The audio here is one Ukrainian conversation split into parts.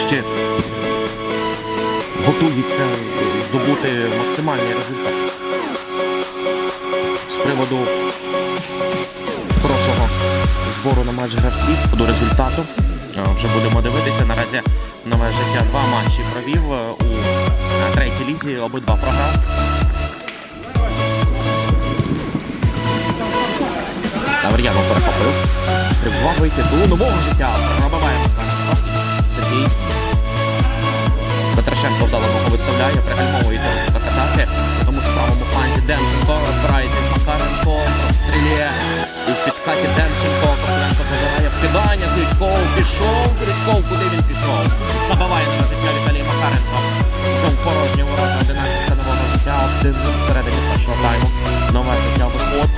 нарешті готується здобути максимальний результат. З приводу хорошого збору на матч гравців до результату. е, Вже будемо дивитися. Наразі нове життя два матчі провів е, у третій лізі, обидва програв. Тавр'янов перехопив. Стрибував вийти до нового життя. Пробиває виставляє, пригальмовується розвиток атаки. На тому ж правому фланзі Демченко розбирається з Макаренко, прострілює. У підкаті Демченко, Коваленко забирає вкидання. Кличков пішов. Кличков, куди він пішов? Забиває нове життя Віталій Макаренко. Вже в порожні ворота 11 нового життя. Один всередині першого тайму. Нове життя виход.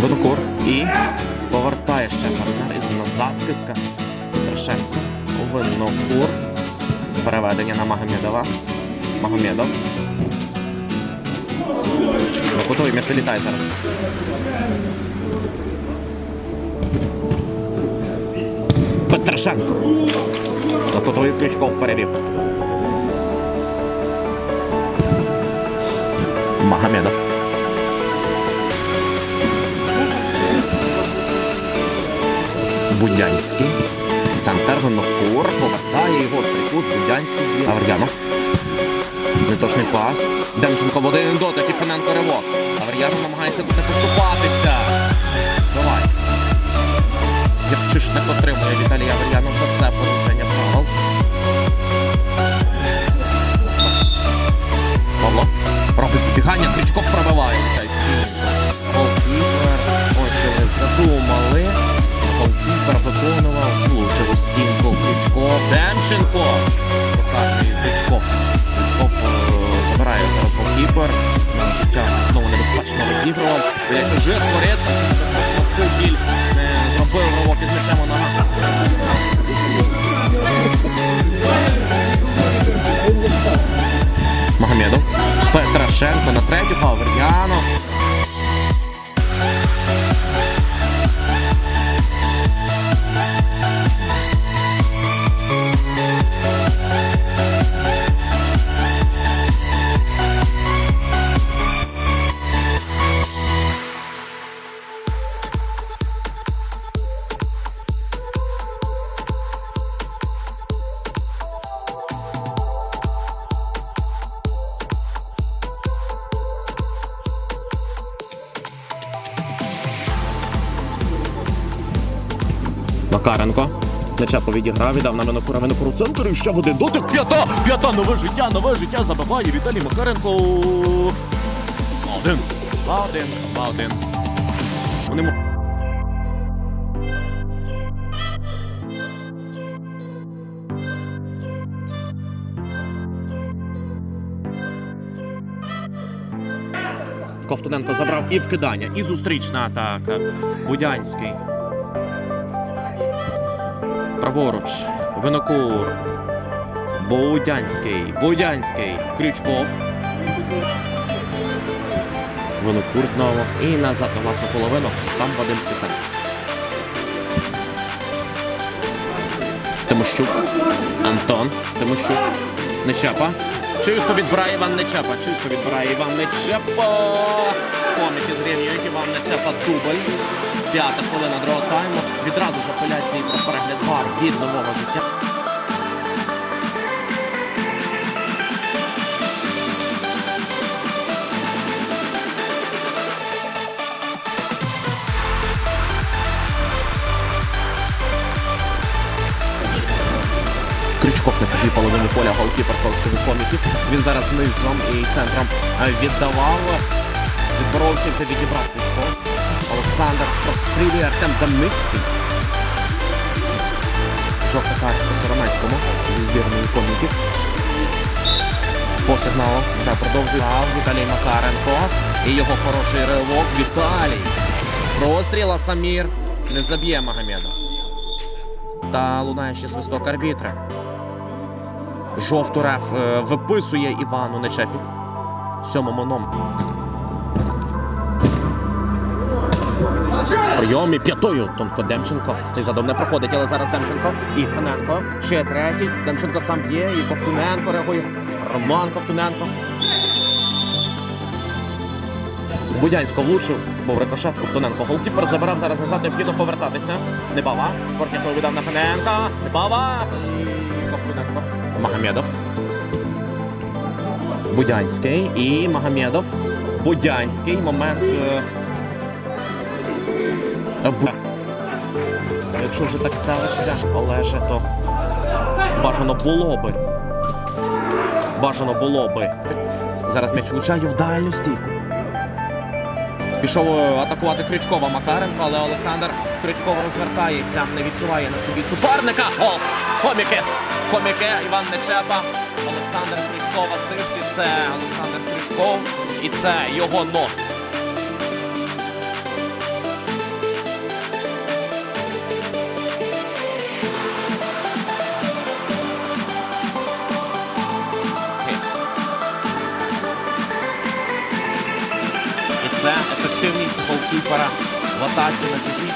Водокур і повертає ще партнер із назад скидка. Петрашенко. Винокур. Переведення на Магомедова. Магомедов. Кутовий м'яч вилітає зараз. Петрашенко. На кутовий Ключков перевів. Магомедов. Будянський. Центр Винокур. Повертає його стрикут. Будянський. Авар'янов. Неточний пас. Демченко в один дотик і Фененко ривок. Авар'янов намагається буде поступатися. Збиває. Євчишник отримує Віталій Авар'янов за це порушення правил. Крючков. Демченко. Показує Крючков. Крючков е, забирає зараз голкіпер. На життя знову небезпечно розігрував. Біля чужих воріт. Небезпечно Кукіль зробив ривок із м'ячем ногах. Магомедов. Петрашенко на третю Павер'янов. Макаренко. Нечапо відіграв, віддав на Винокура Винокуру центр і ще один дотик. П'ята! П'ята! Нове життя, нове життя забиває Віталій Макаренко. Один. Один. Один. Вони Ковтуненко забрав і вкидання, і зустрічна атака. Будянський. Праворуч. Винокур. Будянський. Будянський. Крючков. Винокур знову. І назад на власну половину. Там Вадимський центр. Тимощук. Антон. Тимощук. Нечапа. Чисто відбирає Іван Нечапа. Чисто відбирає Іван Нечапа. Коміки зрівнюють Іван Нечапа дубль. П'ята хвилина другого тайму. Відразу ж апеляції про перегляд вар від нового життя. Крючков на чужій половині поля голкіпер колективу коміків. Він зараз низом і центром віддавав. Відборовся вже відібрав Крючков. Олександр прострілює Артем Дамницький. Жовта картка Соромецькому зі збірної коміків. По сигналу та продовжує Віталій Макаренко. І його хороший ривок. Віталій. Простріла Самір. Не заб'є Магомеда. Та лунає ще свисток арбітра. Жовту реф е, виписує Івану Нечепі. Сьомому номеру. Прийом і п'ятою Тонко Демченко. Цей задом не проходить, але зараз Демченко і Фаненко. Ще третій. Демченко сам б'є, і Ковтуненко реагує. Роман Ковтуненко. Будянсько влучив, був рикошет Ковтуненко. Голкіпер забирав зараз назад, необхідно повертатися. Небава. Портняков віддав на Фаненка. Небава. І Ковтуненко. Магомедов. Будянський і Магомедов. Будянський. Момент. Якщо вже так ставишся, Олеже, то бажано було би. Бажано було би. Зараз м'яч влучає в дальню стійку. Пішов е, атакувати Крючкова Макаренко, але Олександр Крючков розвертається, не відчуває на собі суперника. Гол! Коміки! Коміки Іван Нечепа. Олександр Крючков асист. Це Олександр Крючков. І це його нот. Це ефективність голкіпера в атаці на чужій.